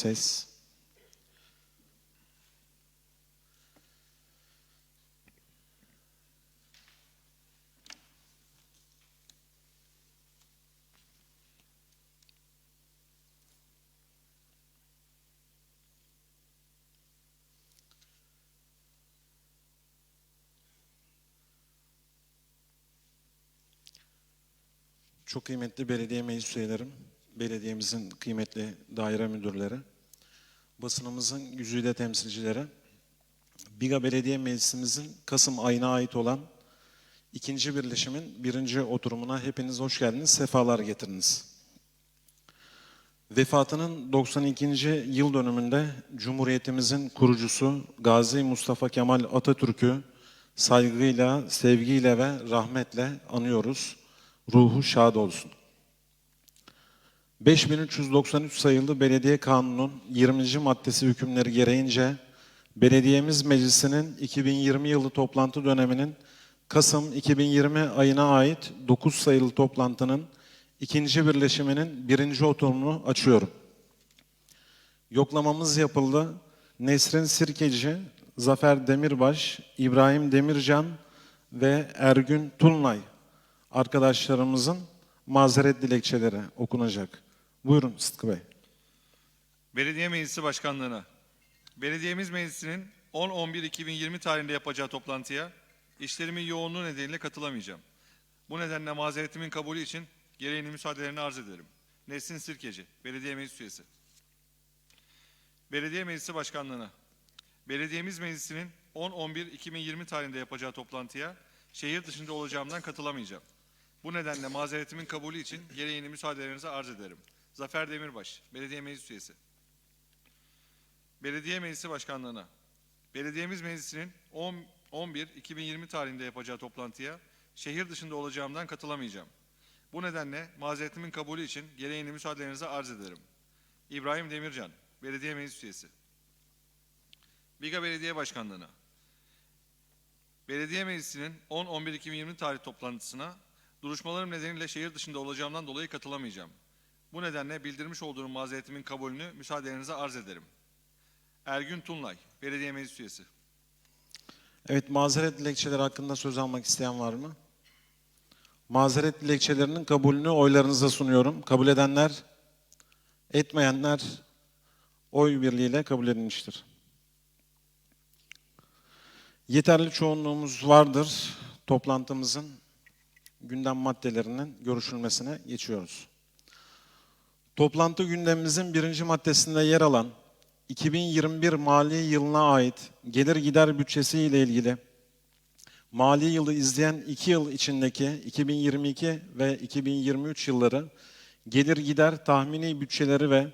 Ses. Çok kıymetli belediye meclis üyelerim, belediyemizin kıymetli daire müdürleri, basınımızın güzide temsilcileri, Biga Belediye Meclisimizin Kasım ayına ait olan ikinci birleşimin birinci oturumuna hepiniz hoş geldiniz, sefalar getiriniz. Vefatının 92. yıl dönümünde Cumhuriyetimizin kurucusu Gazi Mustafa Kemal Atatürk'ü saygıyla, sevgiyle ve rahmetle anıyoruz. Ruhu şad olsun. 5393 sayılı Belediye Kanunu'nun 20. maddesi hükümleri gereğince Belediyemiz Meclisi'nin 2020 yılı toplantı döneminin Kasım 2020 ayına ait 9 sayılı toplantının ikinci birleşiminin birinci oturumunu açıyorum. Yoklamamız yapıldı. Nesrin Sirkeci, Zafer Demirbaş, İbrahim Demircan ve Ergün Tulnay arkadaşlarımızın mazeret dilekçeleri okunacak. Buyurun Sıtkı Bey. Belediye Meclisi Başkanlığı'na. Belediyemiz Meclisi'nin 10-11-2020 tarihinde yapacağı toplantıya işlerimin yoğunluğu nedeniyle katılamayacağım. Bu nedenle mazeretimin kabulü için gereğini müsaadelerini arz ederim. Nesin Sirkeci, Belediye Meclis Üyesi. Belediye Meclisi Başkanlığı'na. Belediyemiz Meclisi'nin 10-11-2020 tarihinde yapacağı toplantıya şehir dışında olacağımdan katılamayacağım. Bu nedenle mazeretimin kabulü için gereğini müsaadelerinize arz ederim. Zafer Demirbaş, Belediye Meclis Üyesi. Belediye Meclisi Başkanlığı'na. Belediyemiz Meclisi'nin 10 11-2020 tarihinde yapacağı toplantıya şehir dışında olacağımdan katılamayacağım. Bu nedenle mazeretimin kabulü için gereğini müsaadelerinize arz ederim. İbrahim Demircan, Belediye Meclis Üyesi. Biga Belediye Başkanlığı'na. Belediye Meclisi'nin 10-11-2020 tarih toplantısına duruşmalarım nedeniyle şehir dışında olacağımdan dolayı katılamayacağım. Bu nedenle bildirmiş olduğum mazeretimin kabulünü müsaadelerinize arz ederim. Ergün Tunlay, Belediye Meclis Üyesi. Evet, mazeret dilekçeleri hakkında söz almak isteyen var mı? Mazeret dilekçelerinin kabulünü oylarınıza sunuyorum. Kabul edenler, etmeyenler oy birliğiyle kabul edilmiştir. Yeterli çoğunluğumuz vardır. Toplantımızın gündem maddelerinin görüşülmesine geçiyoruz. Toplantı gündemimizin birinci maddesinde yer alan 2021 mali yılına ait gelir gider bütçesi ile ilgili mali yılı izleyen iki yıl içindeki 2022 ve 2023 yılları gelir gider tahmini bütçeleri ve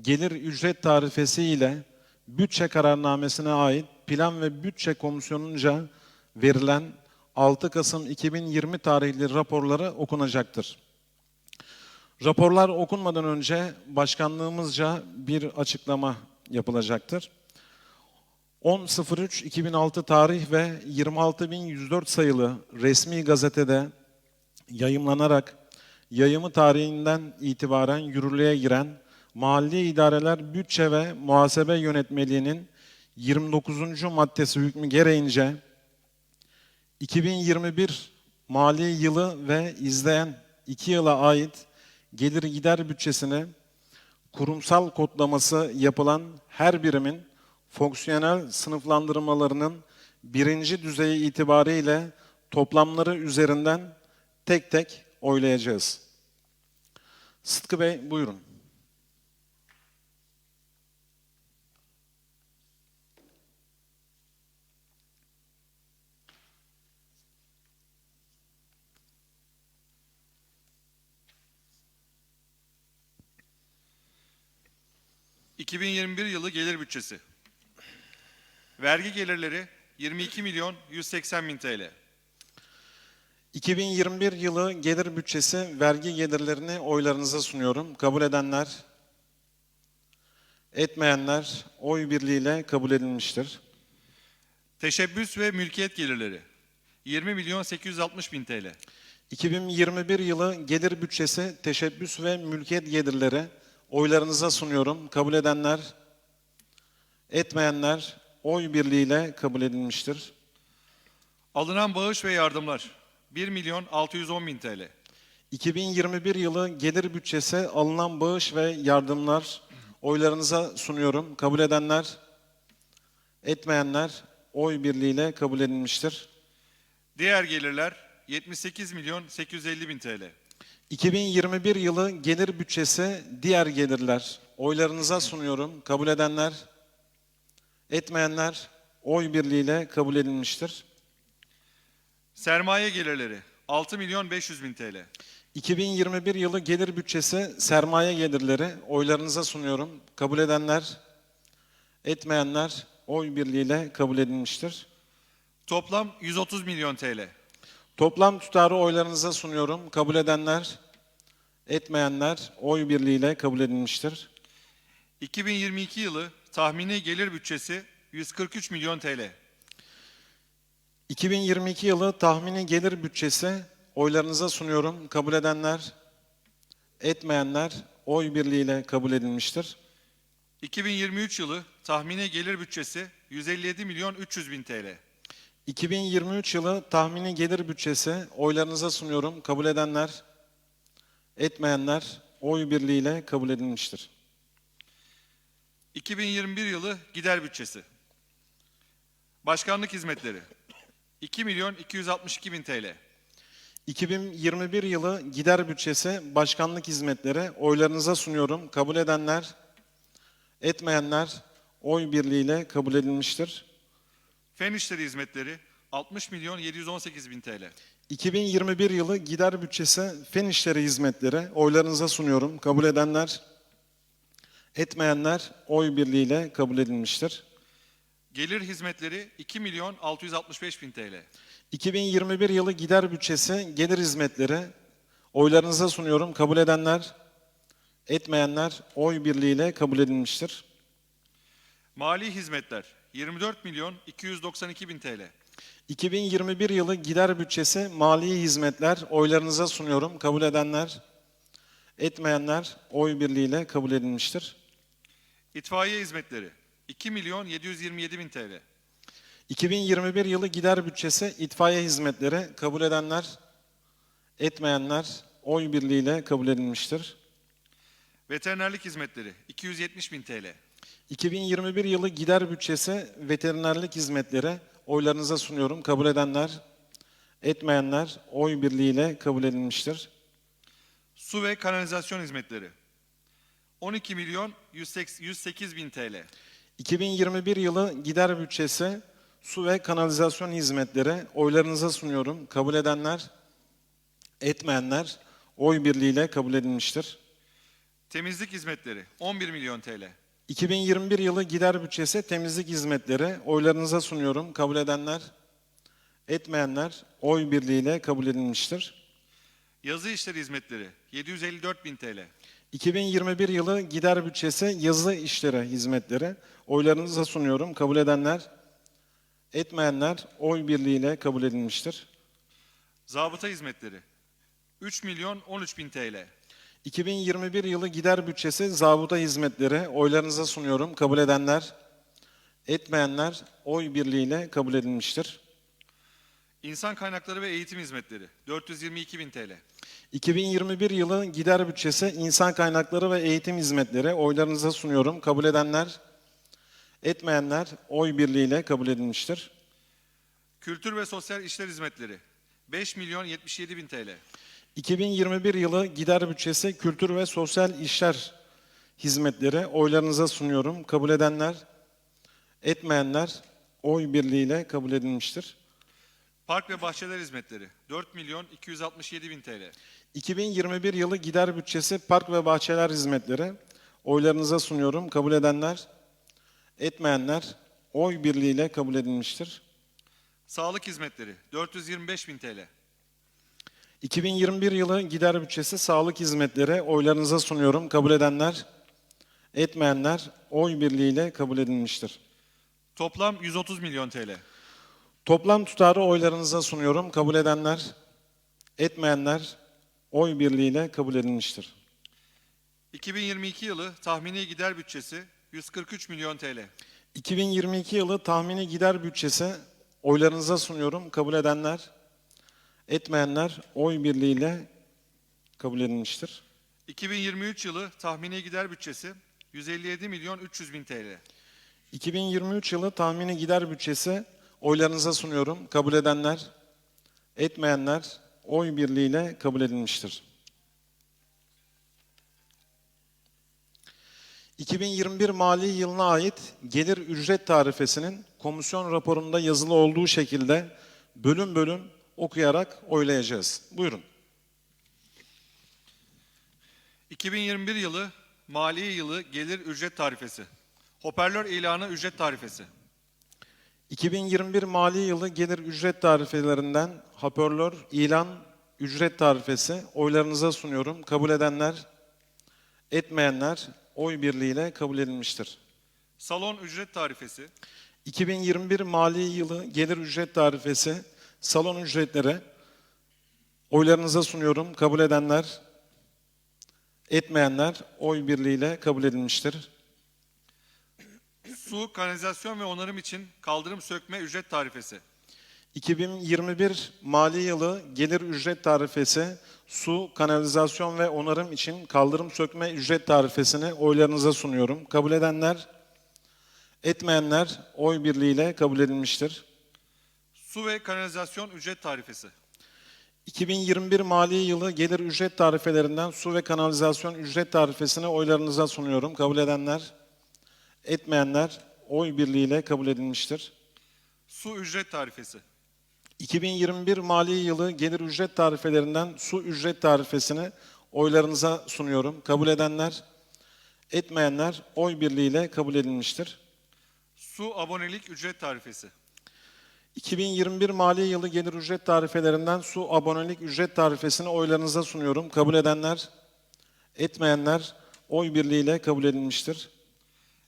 gelir ücret tarifesi ile bütçe kararnamesine ait plan ve bütçe komisyonunca verilen 6 Kasım 2020 tarihli raporları okunacaktır. Raporlar okunmadan önce başkanlığımızca bir açıklama yapılacaktır. 10.03.2006 tarih ve 26.104 sayılı resmi gazetede yayımlanarak yayımı tarihinden itibaren yürürlüğe giren Mali İdareler Bütçe ve Muhasebe Yönetmeliğinin 29. maddesi hükmü gereğince 2021 mali yılı ve izleyen 2 yıla ait gelir gider bütçesini kurumsal kodlaması yapılan her birimin fonksiyonel sınıflandırmalarının birinci düzeyi itibariyle toplamları üzerinden tek tek oylayacağız. Sıtkı Bey buyurun. ...2021 yılı gelir bütçesi. Vergi gelirleri 22 milyon 180 bin TL. 2021 yılı gelir bütçesi vergi gelirlerini oylarınıza sunuyorum. Kabul edenler, etmeyenler oy birliğiyle kabul edilmiştir. Teşebbüs ve mülkiyet gelirleri 20 milyon 860 bin TL. 2021 yılı gelir bütçesi teşebbüs ve mülkiyet gelirleri oylarınıza sunuyorum. Kabul edenler, etmeyenler oy birliğiyle kabul edilmiştir. Alınan bağış ve yardımlar 1 milyon 610 bin TL. 2021 yılı gelir bütçesi alınan bağış ve yardımlar oylarınıza sunuyorum. Kabul edenler, etmeyenler oy birliğiyle kabul edilmiştir. Diğer gelirler 78 milyon 850 bin TL. 2021 yılı gelir bütçesi diğer gelirler oylarınıza sunuyorum. Kabul edenler, etmeyenler oy birliğiyle kabul edilmiştir. Sermaye gelirleri 6 milyon 500 bin TL. 2021 yılı gelir bütçesi sermaye gelirleri oylarınıza sunuyorum. Kabul edenler, etmeyenler oy birliğiyle kabul edilmiştir. Toplam 130 milyon TL. Toplam tutarı oylarınıza sunuyorum. Kabul edenler, etmeyenler oy birliğiyle kabul edilmiştir. 2022 yılı tahmini gelir bütçesi 143 milyon TL. 2022 yılı tahmini gelir bütçesi oylarınıza sunuyorum. Kabul edenler, etmeyenler oy birliğiyle kabul edilmiştir. 2023 yılı tahmini gelir bütçesi 157 milyon 300 bin TL. 2023 yılı tahmini gelir bütçesi oylarınıza sunuyorum. Kabul edenler, etmeyenler oy birliğiyle kabul edilmiştir. 2021 yılı gider bütçesi. Başkanlık hizmetleri 2 milyon 262 bin TL. 2021 yılı gider bütçesi başkanlık hizmetleri oylarınıza sunuyorum. Kabul edenler, etmeyenler oy birliğiyle kabul edilmiştir. Fen işleri hizmetleri 60 milyon 718 bin TL. 2021 yılı gider bütçesi fen işleri hizmetleri oylarınıza sunuyorum. Kabul edenler, etmeyenler oy birliğiyle kabul edilmiştir. Gelir hizmetleri 2 milyon 665 bin TL. 2021 yılı gider bütçesi gelir hizmetleri oylarınıza sunuyorum. Kabul edenler, etmeyenler oy birliğiyle kabul edilmiştir. Mali hizmetler 24 milyon 292 bin TL. 2021 yılı gider bütçesi mali hizmetler oylarınıza sunuyorum. Kabul edenler, etmeyenler oy birliğiyle kabul edilmiştir. İtfaiye hizmetleri 2 milyon 727 bin TL. 2021 yılı gider bütçesi itfaiye hizmetleri kabul edenler, etmeyenler oy birliğiyle kabul edilmiştir. Veterinerlik hizmetleri 270 bin TL. 2021 yılı gider bütçesi veterinerlik hizmetleri oylarınıza sunuyorum. Kabul edenler, etmeyenler oy birliğiyle kabul edilmiştir. Su ve kanalizasyon hizmetleri 12 milyon 108 108 bin TL. 2021 yılı gider bütçesi su ve kanalizasyon hizmetleri oylarınıza sunuyorum. Kabul edenler, etmeyenler oy birliğiyle kabul edilmiştir. Temizlik hizmetleri 11 milyon TL. 2021 yılı gider bütçesi temizlik hizmetleri oylarınıza sunuyorum. Kabul edenler, etmeyenler oy birliğiyle kabul edilmiştir. Yazı işleri hizmetleri 754 bin TL. 2021 yılı gider bütçesi yazı işleri hizmetleri oylarınıza sunuyorum. Kabul edenler, etmeyenler oy birliğiyle kabul edilmiştir. Zabıta hizmetleri 3 milyon 13 bin TL. 2021 yılı gider bütçesi zabıta hizmetleri oylarınıza sunuyorum. Kabul edenler, etmeyenler oy birliğiyle kabul edilmiştir. İnsan kaynakları ve eğitim hizmetleri 422 bin TL. 2021 yılı gider bütçesi insan kaynakları ve eğitim hizmetleri oylarınıza sunuyorum. Kabul edenler, etmeyenler oy birliğiyle kabul edilmiştir. Kültür ve sosyal işler hizmetleri 5 milyon 77 bin TL. 2021 yılı gider bütçesi kültür ve sosyal işler hizmetleri oylarınıza sunuyorum. Kabul edenler, etmeyenler oy birliğiyle kabul edilmiştir. Park ve bahçeler hizmetleri 4 milyon 267 bin TL. 2021 yılı gider bütçesi park ve bahçeler hizmetleri oylarınıza sunuyorum. Kabul edenler, etmeyenler oy birliğiyle kabul edilmiştir. Sağlık hizmetleri 425 bin TL. 2021 yılı gider bütçesi sağlık hizmetleri oylarınıza sunuyorum. Kabul edenler, etmeyenler oy birliğiyle kabul edilmiştir. Toplam 130 milyon TL. Toplam tutarı oylarınıza sunuyorum. Kabul edenler, etmeyenler oy birliğiyle kabul edilmiştir. 2022 yılı tahmini gider bütçesi 143 milyon TL. 2022 yılı tahmini gider bütçesi oylarınıza sunuyorum. Kabul edenler, etmeyenler oy birliğiyle kabul edilmiştir. 2023 yılı tahmini gider bütçesi 157 milyon 300 bin TL. 2023 yılı tahmini gider bütçesi oylarınıza sunuyorum. Kabul edenler, etmeyenler oy birliğiyle kabul edilmiştir. 2021 mali yılına ait gelir ücret tarifesinin komisyon raporunda yazılı olduğu şekilde bölüm bölüm okuyarak oylayacağız. Buyurun. 2021 yılı mali yılı gelir ücret tarifesi. Hoparlör ilanı ücret tarifesi. 2021 mali yılı gelir ücret tarifelerinden hoparlör, ilan, ücret tarifesi oylarınıza sunuyorum. Kabul edenler, etmeyenler oy birliğiyle kabul edilmiştir. Salon ücret tarifesi. 2021 mali yılı gelir ücret tarifesi salon ücretleri oylarınıza sunuyorum. Kabul edenler, etmeyenler oy birliğiyle kabul edilmiştir. Su, kanalizasyon ve onarım için kaldırım sökme ücret tarifesi. 2021 mali yılı gelir ücret tarifesi, su, kanalizasyon ve onarım için kaldırım sökme ücret tarifesini oylarınıza sunuyorum. Kabul edenler, etmeyenler oy birliğiyle kabul edilmiştir. Su ve kanalizasyon ücret tarifesi. 2021 mali yılı gelir ücret tarifelerinden su ve kanalizasyon ücret tarifesini oylarınıza sunuyorum. Kabul edenler, etmeyenler oy birliğiyle kabul edilmiştir. Su ücret tarifesi. 2021 mali yılı gelir ücret tarifelerinden su ücret tarifesini oylarınıza sunuyorum. Kabul edenler, etmeyenler oy birliğiyle kabul edilmiştir. Su abonelik ücret tarifesi. 2021 mali yılı gelir ücret tarifelerinden su abonelik ücret tarifesini oylarınıza sunuyorum. Kabul edenler, etmeyenler oy birliğiyle kabul edilmiştir.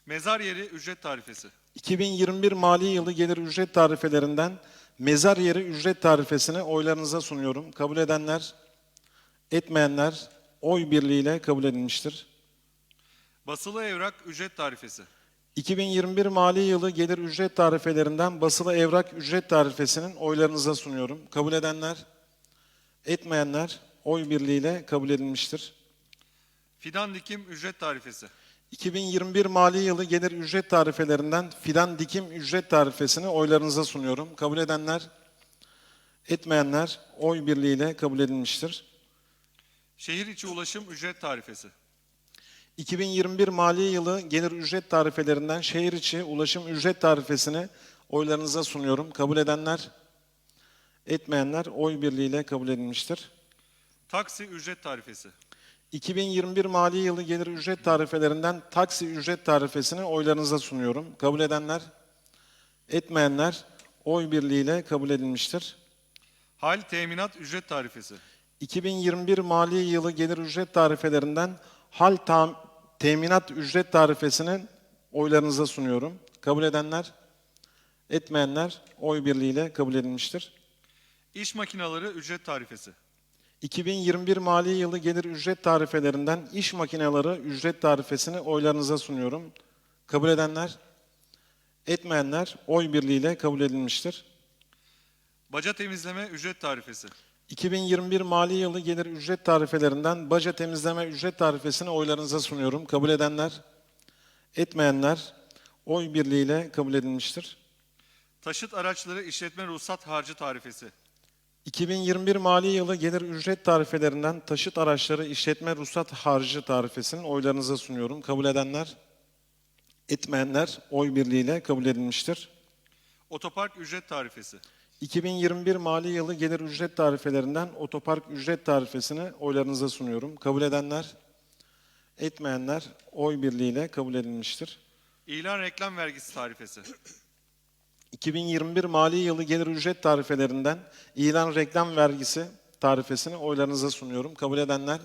Mezar yeri ücret tarifesi. 2021 mali yılı gelir ücret tarifelerinden mezar yeri ücret tarifesini oylarınıza sunuyorum. Kabul edenler, etmeyenler oy birliğiyle kabul edilmiştir. Basılı evrak ücret tarifesi. 2021 mali yılı gelir ücret tarifelerinden basılı evrak ücret tarifesinin oylarınıza sunuyorum. Kabul edenler, etmeyenler oy birliğiyle kabul edilmiştir. Fidan dikim ücret tarifesi. 2021 mali yılı gelir ücret tarifelerinden fidan dikim ücret tarifesini oylarınıza sunuyorum. Kabul edenler, etmeyenler oy birliğiyle kabul edilmiştir. Şehir içi ulaşım ücret tarifesi. 2021 mali yılı gelir ücret tarifelerinden şehir içi ulaşım ücret tarifesini oylarınıza sunuyorum. Kabul edenler, etmeyenler oy birliğiyle kabul edilmiştir. Taksi ücret tarifesi. 2021 mali yılı gelir ücret tarifelerinden taksi ücret tarifesini oylarınıza sunuyorum. Kabul edenler, etmeyenler oy birliğiyle kabul edilmiştir. Hal teminat ücret tarifesi. 2021 mali yılı gelir ücret tarifelerinden hal tam, teminat ücret tarifesinin oylarınıza sunuyorum. Kabul edenler, etmeyenler oy birliğiyle kabul edilmiştir. İş makineleri ücret tarifesi. 2021 mali yılı gelir ücret tarifelerinden iş makineleri ücret tarifesini oylarınıza sunuyorum. Kabul edenler, etmeyenler oy birliğiyle kabul edilmiştir. Baca temizleme ücret tarifesi. 2021 mali yılı gelir ücret tarifelerinden baca temizleme ücret tarifesini oylarınıza sunuyorum. Kabul edenler, etmeyenler oy birliğiyle kabul edilmiştir. Taşıt araçları işletme ruhsat harcı tarifesi. 2021 mali yılı gelir ücret tarifelerinden taşıt araçları işletme ruhsat harcı tarifesinin oylarınıza sunuyorum. Kabul edenler, etmeyenler oy birliğiyle kabul edilmiştir. Otopark ücret tarifesi. 2021 mali yılı gelir ücret tarifelerinden otopark ücret tarifesini oylarınıza sunuyorum. Kabul edenler, etmeyenler oy birliğiyle kabul edilmiştir. İlan reklam vergisi tarifesi. 2021 mali yılı gelir ücret tarifelerinden ilan reklam vergisi tarifesini oylarınıza sunuyorum. Kabul edenler,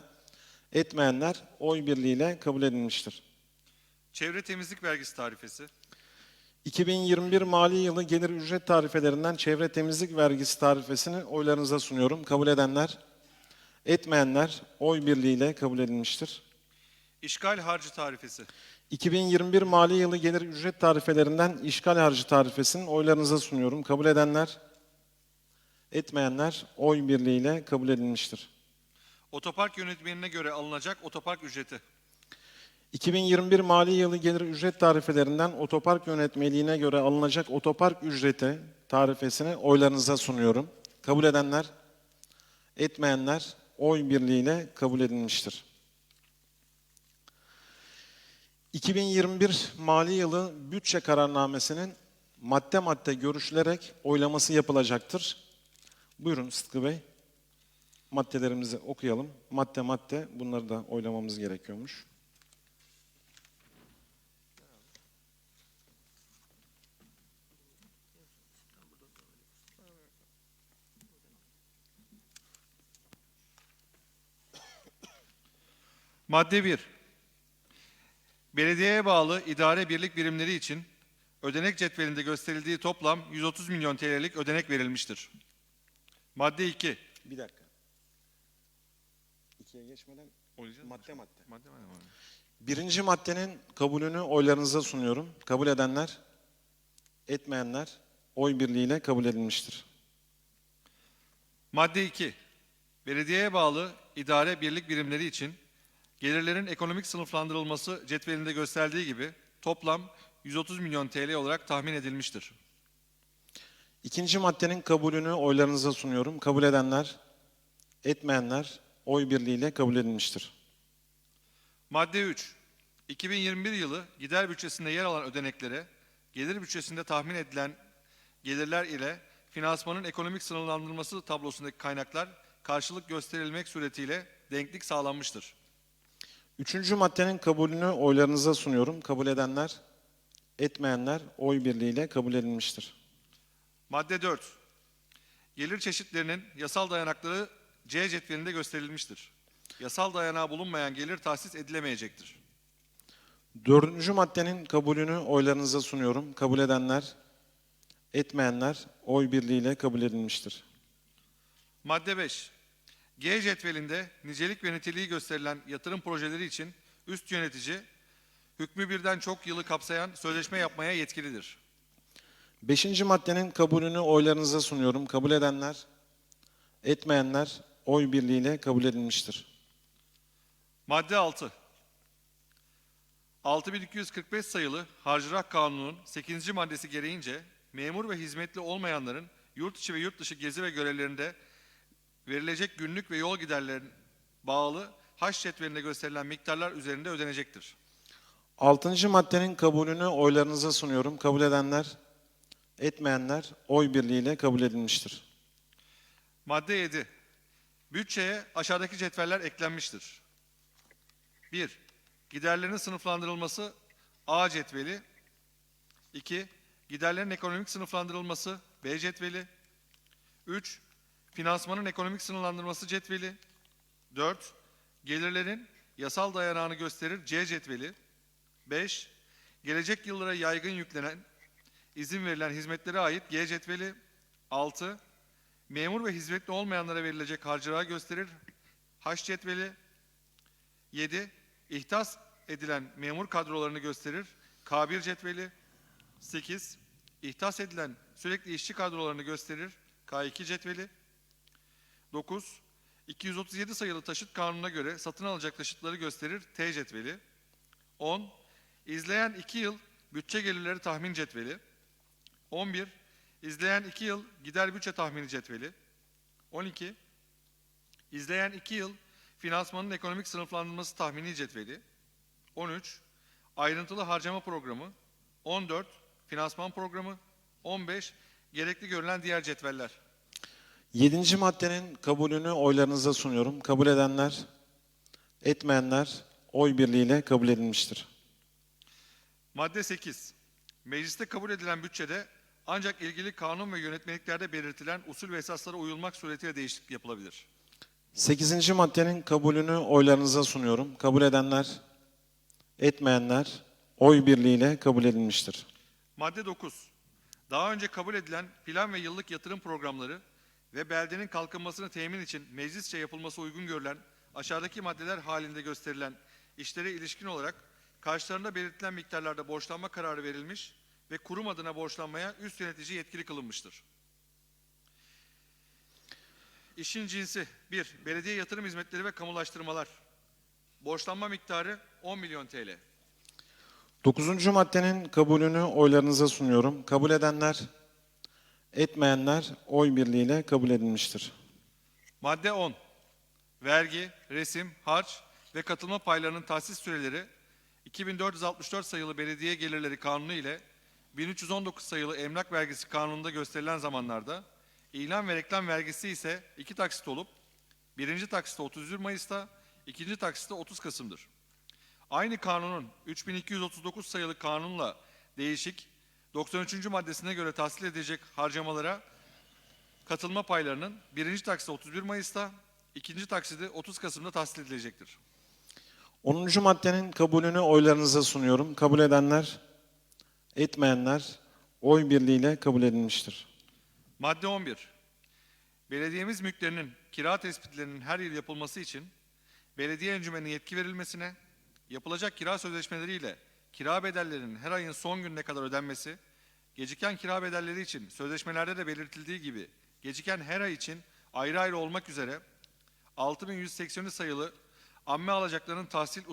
etmeyenler oy birliğiyle kabul edilmiştir. Çevre temizlik vergisi tarifesi. 2021 mali yılı gelir ücret tarifelerinden çevre temizlik vergisi tarifesini oylarınıza sunuyorum. Kabul edenler, etmeyenler oy birliğiyle kabul edilmiştir. İşgal harcı tarifesi. 2021 mali yılı gelir ücret tarifelerinden işgal harcı tarifesini oylarınıza sunuyorum. Kabul edenler, etmeyenler oy birliğiyle kabul edilmiştir. Otopark yönetmenine göre alınacak otopark ücreti. 2021 mali yılı gelir ücret tarifelerinden otopark yönetmeliğine göre alınacak otopark ücreti tarifesini oylarınıza sunuyorum. Kabul edenler, etmeyenler oy birliğiyle kabul edilmiştir. 2021 mali yılı bütçe kararnamesinin madde madde görüşülerek oylaması yapılacaktır. Buyurun Sıtkı Bey. Maddelerimizi okuyalım. Madde madde bunları da oylamamız gerekiyormuş. Madde 1. Belediyeye bağlı idare birlik birimleri için ödenek cetvelinde gösterildiği toplam 130 milyon TL'lik ödenek verilmiştir. Madde 2. Bir dakika. İkiye geçmeden madde madde. Madde madde. Birinci maddenin kabulünü oylarınıza sunuyorum. Kabul edenler, etmeyenler oy birliğiyle kabul edilmiştir. Madde 2. Belediyeye bağlı idare birlik birimleri için gelirlerin ekonomik sınıflandırılması cetvelinde gösterdiği gibi toplam 130 milyon TL olarak tahmin edilmiştir. İkinci maddenin kabulünü oylarınıza sunuyorum. Kabul edenler, etmeyenler oy birliğiyle kabul edilmiştir. Madde 3. 2021 yılı gider bütçesinde yer alan ödeneklere gelir bütçesinde tahmin edilen gelirler ile finansmanın ekonomik sınırlandırılması tablosundaki kaynaklar karşılık gösterilmek suretiyle denklik sağlanmıştır. Üçüncü maddenin kabulünü oylarınıza sunuyorum. Kabul edenler, etmeyenler oy birliğiyle kabul edilmiştir. Madde 4. Gelir çeşitlerinin yasal dayanakları C cetvelinde gösterilmiştir. Yasal dayanağı bulunmayan gelir tahsis edilemeyecektir. Dördüncü maddenin kabulünü oylarınıza sunuyorum. Kabul edenler, etmeyenler oy birliğiyle kabul edilmiştir. Madde 5. G cetvelinde nicelik ve niteliği gösterilen yatırım projeleri için üst yönetici hükmü birden çok yılı kapsayan sözleşme yapmaya yetkilidir. Beşinci maddenin kabulünü oylarınıza sunuyorum. Kabul edenler, etmeyenler oy birliğiyle kabul edilmiştir. Madde 6. 6245 sayılı Harcırah Kanunu'nun 8. maddesi gereğince memur ve hizmetli olmayanların yurt içi ve yurt dışı gezi ve görevlerinde verilecek günlük ve yol giderlerine bağlı haç cetvelinde gösterilen miktarlar üzerinde ödenecektir. Altıncı maddenin kabulünü oylarınıza sunuyorum. Kabul edenler, etmeyenler oy birliğiyle kabul edilmiştir. Madde 7. Bütçeye aşağıdaki cetveller eklenmiştir. 1. Giderlerin sınıflandırılması A cetveli. 2. Giderlerin ekonomik sınıflandırılması B cetveli. 3. Finansmanın ekonomik sınırlandırması cetveli. 4. Gelirlerin yasal dayanağını gösterir C cetveli. 5. Gelecek yıllara yaygın yüklenen, izin verilen hizmetlere ait G cetveli. 6. Memur ve hizmetli olmayanlara verilecek harcılığa gösterir H cetveli. 7. İhtas edilen memur kadrolarını gösterir K1 cetveli. 8. İhtas edilen sürekli işçi kadrolarını gösterir K2 cetveli. 9. 237 sayılı taşıt kanununa göre satın alacak taşıtları gösterir T cetveli. 10. İzleyen 2 yıl bütçe gelirleri tahmin cetveli. 11. İzleyen 2 yıl gider bütçe tahmini cetveli. 12. İzleyen 2 yıl finansmanın ekonomik sınıflandırması tahmini cetveli. 13. Ayrıntılı harcama programı. 14. Finansman programı. 15. Gerekli görülen diğer cetveller. Yedinci maddenin kabulünü oylarınıza sunuyorum. Kabul edenler, etmeyenler oy birliğiyle kabul edilmiştir. Madde 8. Mecliste kabul edilen bütçede ancak ilgili kanun ve yönetmeliklerde belirtilen usul ve esaslara uyulmak suretiyle değişiklik yapılabilir. Sekizinci maddenin kabulünü oylarınıza sunuyorum. Kabul edenler, etmeyenler oy birliğiyle kabul edilmiştir. Madde 9. Daha önce kabul edilen plan ve yıllık yatırım programları ve beldenin kalkınmasını temin için meclisçe yapılması uygun görülen aşağıdaki maddeler halinde gösterilen işlere ilişkin olarak karşılarında belirtilen miktarlarda borçlanma kararı verilmiş ve kurum adına borçlanmaya üst yönetici yetkili kılınmıştır. İşin cinsi 1. Belediye yatırım hizmetleri ve kamulaştırmalar. Borçlanma miktarı 10 milyon TL. Dokuzuncu maddenin kabulünü oylarınıza sunuyorum. Kabul edenler, etmeyenler oy birliğiyle kabul edilmiştir. Madde 10. Vergi, resim, harç ve katılma paylarının tahsis süreleri 2464 sayılı belediye gelirleri kanunu ile 1319 sayılı emlak vergisi kanununda gösterilen zamanlarda ilan ve reklam vergisi ise iki taksit olup birinci taksitte 31 Mayıs'ta, ikinci taksitte 30 Kasım'dır. Aynı kanunun 3239 sayılı kanunla değişik 93. maddesine göre tahsil edilecek harcamalara katılma paylarının birinci taksiti 31 Mayıs'ta, ikinci taksidi 30 Kasım'da tahsil edilecektir. Onuncu maddenin kabulünü oylarınıza sunuyorum. Kabul edenler, etmeyenler oy birliğiyle kabul edilmiştir. Madde 11. Belediyemiz mülklerinin kira tespitlerinin her yıl yapılması için belediye encümenine yetki verilmesine, yapılacak kira sözleşmeleriyle kira bedellerinin her ayın son gününe kadar ödenmesi, geciken kira bedelleri için sözleşmelerde de belirtildiği gibi geciken her ay için ayrı ayrı olmak üzere 6183 sayılı amme alacaklarının tahsil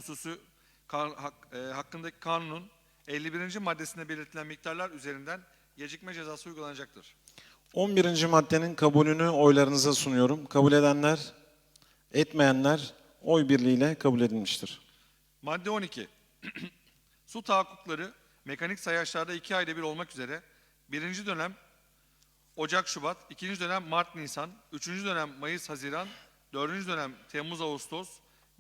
hak- e, hakkındaki kanunun 51. maddesinde belirtilen miktarlar üzerinden gecikme cezası uygulanacaktır. 11. maddenin kabulünü oylarınıza sunuyorum. Kabul edenler, etmeyenler oy birliğiyle kabul edilmiştir. Madde 12. Su tahakkukları mekanik sayaçlarda iki ayda bir olmak üzere birinci dönem Ocak-Şubat, ikinci dönem Mart-Nisan, üçüncü dönem Mayıs-Haziran, dördüncü dönem Temmuz-Ağustos,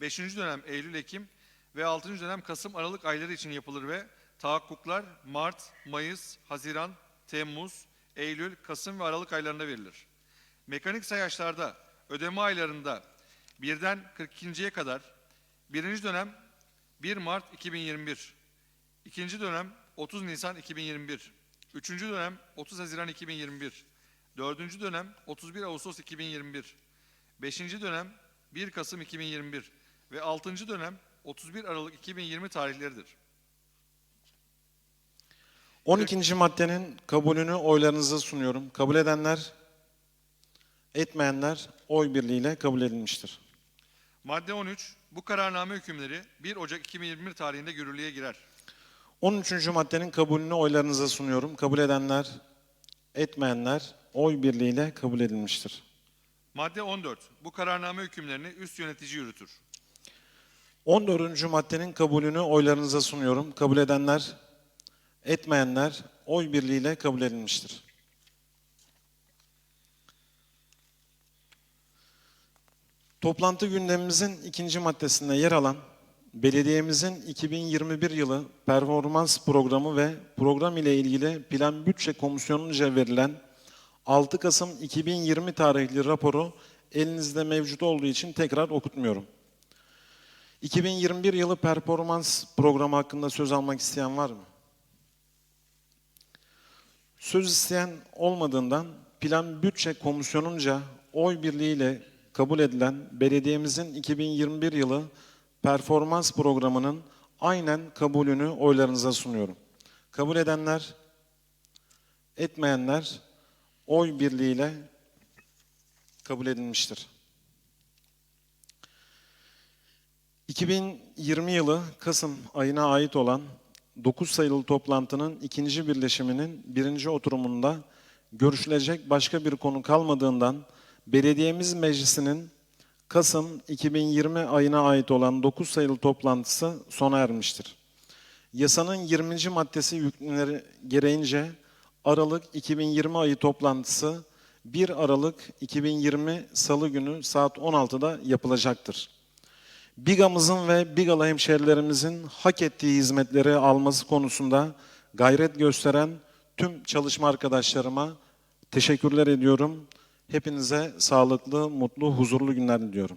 beşinci dönem Eylül-Ekim ve altıncı dönem Kasım-Aralık ayları için yapılır ve tahakkuklar Mart, Mayıs, Haziran, Temmuz, Eylül, Kasım ve Aralık aylarında verilir. Mekanik sayaçlarda ödeme aylarında birden 42.ye kadar birinci dönem 1 Mart 2021, ikinci dönem 30 Nisan 2021, üçüncü dönem 30 Haziran 2021, dördüncü dönem 31 Ağustos 2021, beşinci dönem 1 Kasım 2021 ve altıncı dönem 31 Aralık 2020 tarihleridir. 12. maddenin kabulünü oylarınıza sunuyorum. Kabul edenler, etmeyenler oy birliğiyle kabul edilmiştir. Madde 13. Bu kararname hükümleri 1 Ocak 2021 tarihinde yürürlüğe girer. 13. maddenin kabulünü oylarınıza sunuyorum. Kabul edenler, etmeyenler oy birliğiyle kabul edilmiştir. Madde 14. Bu kararname hükümlerini üst yönetici yürütür. 14. maddenin kabulünü oylarınıza sunuyorum. Kabul edenler, etmeyenler oy birliğiyle kabul edilmiştir. Toplantı gündemimizin ikinci maddesinde yer alan belediyemizin 2021 yılı performans programı ve program ile ilgili plan bütçe komisyonunca verilen 6 Kasım 2020 tarihli raporu elinizde mevcut olduğu için tekrar okutmuyorum. 2021 yılı performans programı hakkında söz almak isteyen var mı? Söz isteyen olmadığından plan bütçe komisyonunca oy birliğiyle kabul edilen belediyemizin 2021 yılı performans programının aynen kabulünü oylarınıza sunuyorum. Kabul edenler, etmeyenler oy birliğiyle kabul edilmiştir. 2020 yılı Kasım ayına ait olan 9 sayılı toplantının ikinci birleşiminin birinci oturumunda görüşülecek başka bir konu kalmadığından belediyemiz meclisinin Kasım 2020 ayına ait olan 9 sayılı toplantısı sona ermiştir. Yasanın 20. maddesi hükümleri gereğince Aralık 2020 ayı toplantısı 1 Aralık 2020 Salı günü saat 16'da yapılacaktır. Bigamızın ve Bigalı hemşerilerimizin hak ettiği hizmetleri alması konusunda gayret gösteren tüm çalışma arkadaşlarıma teşekkürler ediyorum. Hepinize sağlıklı, mutlu, huzurlu günler diliyorum.